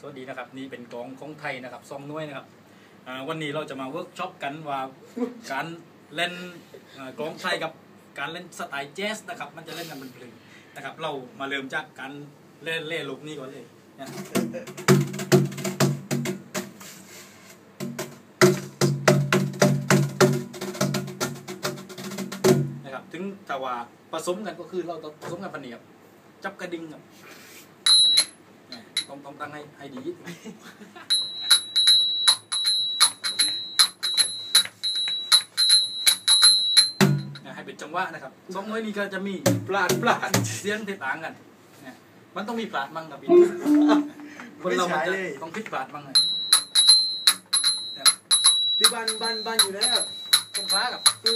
สวัสดีนะครับ นี่เป็นกองของไทยนะครับซองน้วยนะครับอ่าวันนี้เราจะมาเวิร์กช็อปกันว่าการเล่นอ่ากลองไทยกับการเล่นสไตล์แจ๊สนะครับ มันจะเล่นกันเป็นเพลงนะครับ เรามาเริ่มจากการเล่นเล่ลูกนี้ก่อนเลยนะนะครับ ถึงแต่ว่าผสมกันก็คือเราต้องผสมกันปะเนียบจับกระดิ่งครับเนี่ย ต้องต้องตั้งให้ให้ดีเนี่ยให้เป็นจังหวะนะครับสองน้อยนี้ก็จะมีปลาดปลาดเสียงที่ต่างกันเนี่ยมันต้องมีปราดมั่งกับพี่คนเรามันจะต้องพิดปราดมั่งเลยที่บ้านบ้านบ้านอยู่แล้วตรงฟ้ากับคุณ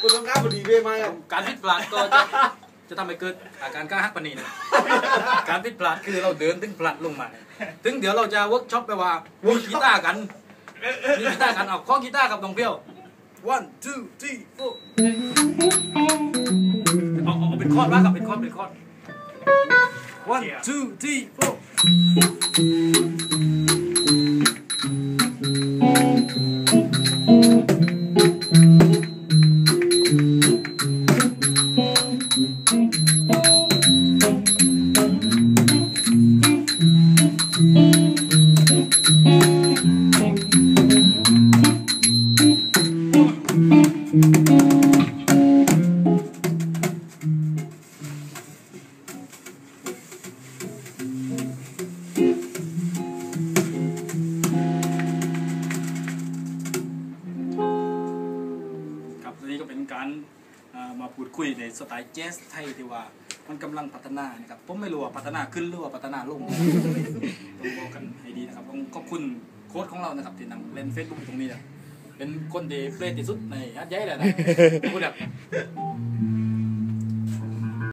คุณต้องกล้าพอดีด้วยไหมครับการพิดปราดก็จะ จะทำให้เกิดอาการกล้าฮักปานนีนะการพิดปราดคือเราเดินถึงปราดลงมา ถึงเดี๋ยวเราจะเวิร์กช็อปไปว่ามีกีตาร์กันมีกีตาร์กันเอาข้อกีตาร์กับน้องเปรี้ยว one two three four เอาเอาเอาเป็นคอร์ดว่ากับเป็นคอร์ดเป็นคอร์ด one two three four การมาพูดคุยในสไตล์แจ๊สไทยที่ว่ามันกำลังพัฒนานะครับผมไม่รู้ว่าพัฒนาขึ้นหรือว่าพัฒนาลงต้องบอกกันให้ดีนะครับต้องขอบคุณโค้ชของเรานะครับที่นั่งเล่นเฟซบุ๊กตรงนี้นะเป็นคนเดทเฟรที่สุดในฮัทยัยแหละนะพูดแบบ